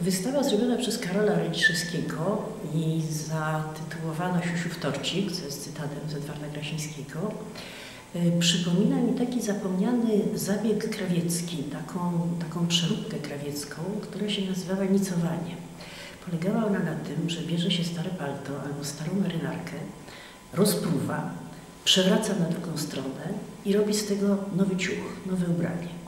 Wystawa zrobiona przez Karola Ręczewskiego i zatytułowana Siusiów Torcik, co jest cytatem z Edwarda Grasińskiego, y, przypomina mi taki zapomniany zabieg krawiecki, taką, taką przeróbkę krawiecką, która się nazywała nicowanie. Polegała ona na tym, że bierze się stare palto albo starą marynarkę, rozpruwa, przewraca na drugą stronę i robi z tego nowy ciuch, nowe ubranie.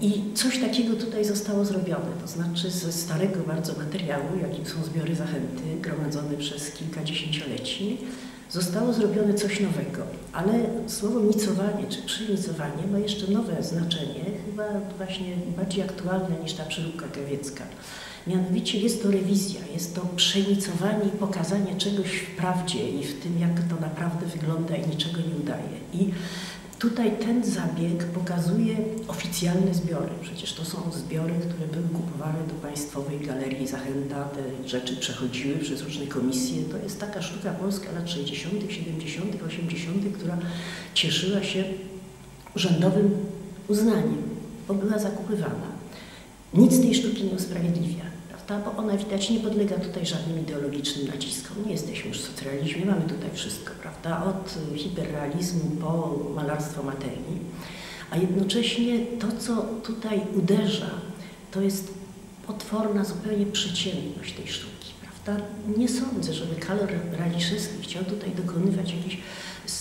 I coś takiego tutaj zostało zrobione, to znaczy ze starego bardzo materiału, jakim są zbiory zachęty gromadzone przez kilka dziesięcioleci, zostało zrobione coś nowego. Ale słowo nicowanie czy przynicowanie ma jeszcze nowe znaczenie, chyba właśnie bardziej aktualne niż ta przeróbka krawiecka. Mianowicie jest to rewizja, jest to przenicowanie i pokazanie czegoś w prawdzie i w tym, jak to naprawdę wygląda i niczego nie udaje. I Tutaj ten zabieg pokazuje oficjalne zbiory. Przecież to są zbiory, które były kupowane do Państwowej Galerii Zachęta. Te rzeczy przechodziły przez różne komisje. To jest taka sztuka polska lat 60., 70., 80., która cieszyła się urzędowym uznaniem, bo była zakupywana. Nic tej sztuki nie usprawiedliwia prawda? bo ona widać nie podlega tutaj żadnym ideologicznym naciskom. Nie jesteśmy już w socrealizmie, mamy tutaj wszystko, prawda? Od hiperrealizmu po malarstwo materii, a jednocześnie to, co tutaj uderza, to jest potworna zupełnie przeciętność tej sztuki. Prawda? Nie sądzę, żeby Karol Raliszewski chciał tutaj dokonywać jakichś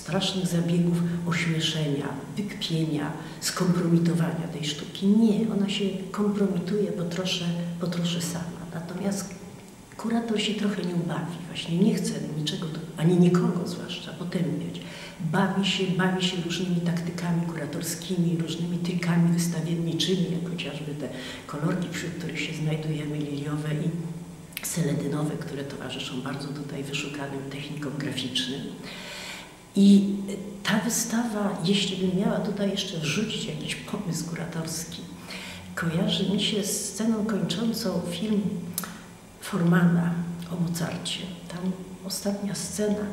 strasznych zabiegów ośmieszenia, wykpienia, skompromitowania tej sztuki. Nie, ona się kompromituje po trosze, po trosze sama. Natomiast kurator się trochę nią bawi, właśnie nie chce niczego, ani nikogo zwłaszcza potępiać. Bawi się, bawi się różnymi taktykami kuratorskimi, różnymi trikami wystawienniczymi, jak chociażby te kolorki, wśród których się znajdujemy, liliowe i seledynowe, które towarzyszą bardzo tutaj wyszukanym technikom graficznym. I ta wystawa, jeśli bym miała tutaj jeszcze wrzucić jakiś pomysł kuratorski, kojarzy mi się z sceną kończącą film Formana o Mozarcie. Tam ostatnia scena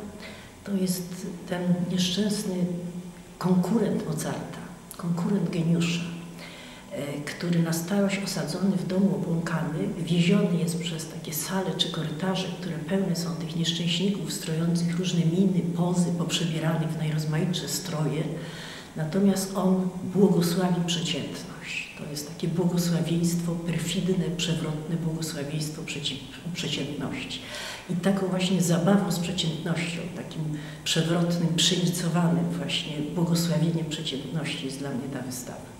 to jest ten nieszczęsny konkurent Mozarta, konkurent geniusza, który na starość osadzony w domu obłąkany, wieziony jest przez takie sale czy korytarze, które pełne są tych nieszczęśników strojących różne miny, pozy, poprzebieranych w najrozmaitsze stroje, natomiast on błogosławi przeciętność. To jest takie błogosławieństwo perfidne, przewrotne błogosławieństwo przeciętności. I taką właśnie zabawą z przeciętnością, takim przewrotnym, przenicowanym właśnie błogosławieniem przeciętności jest dla mnie ta wystawa.